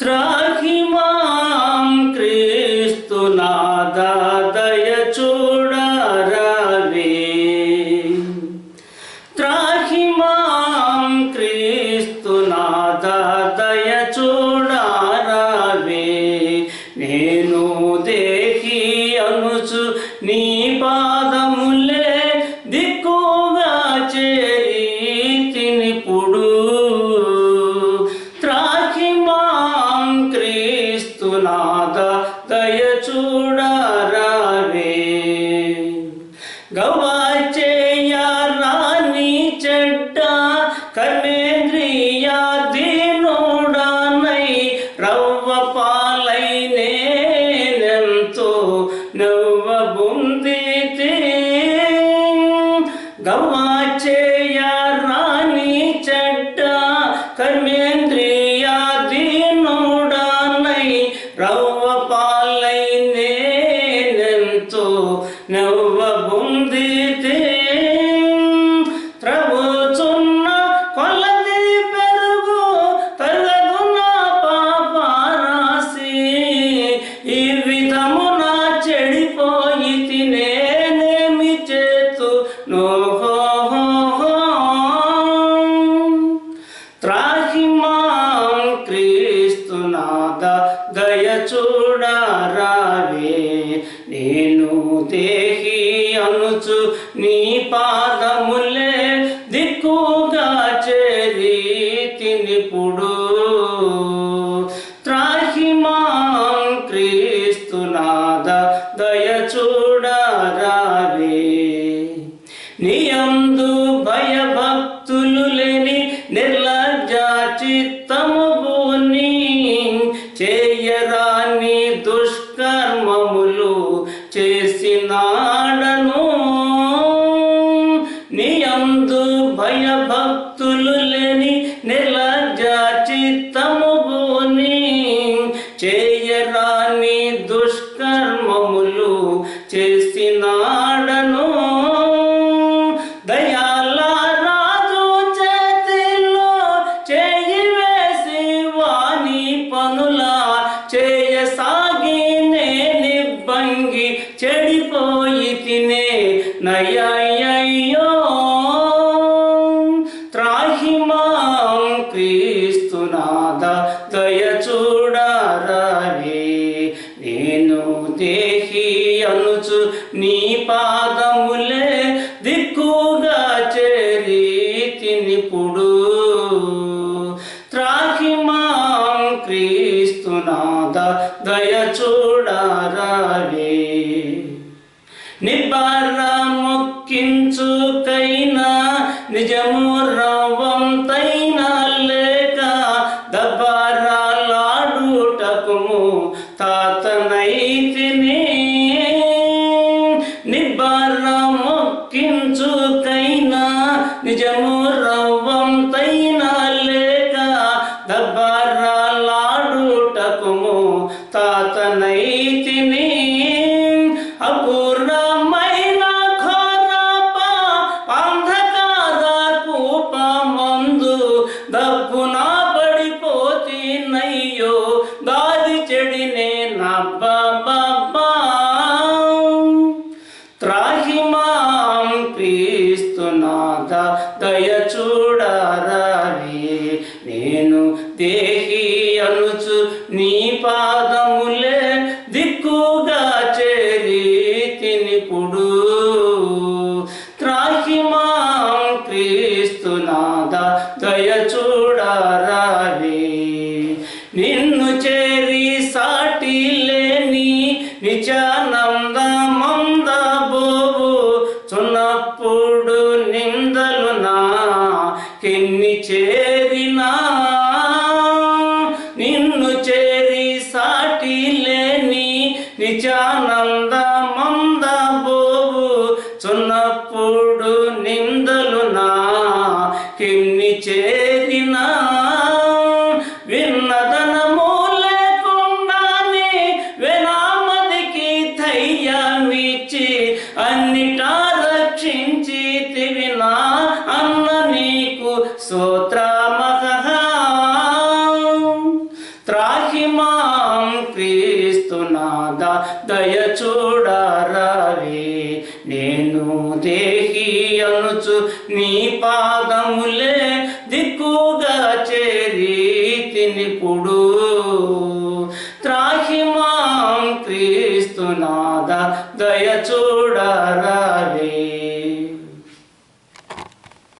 త్రాహి మాం క్రీస్తునాథ దయ చూడరావే త్రాహి మాం క్రీస్తునాథ దయ చూడరావే నేను దేహి అనుచు నీ बुन्दिति गवाचे దయచూడారావే నేను దేహి అనుచు నీ పాదములే దిక్కుగా చేరి తినిపుడు रानी दुष्ट చేయసాగి నిబ్బంగి చెడిపోయి తినే నయ్యయ్యో త్రాహిమాం మాం చూడరావే. నిబ్బర మొక్కించుకైనా నిజము రవ్వంతైనా లేక దబ్బరాలాడుటకుము తాతనైతిని. నిబ్బర మొక్కించుకైనా నిజము తాతనైతిని అపూర్ణమైన ఘోరప అంధకార కూపమందు దప్పున పడిపోతినయ్యో దారి చెడినే నబ్బా త్రాహి మాం క్రీస్తునాథ దయ చూడరావే నేను దేహి దిక్కుగా చేరి বান্দা মন্দ నేను దేహి అనుచు నీ పాదములే దిక్కుగా చేరి తినిపుడు.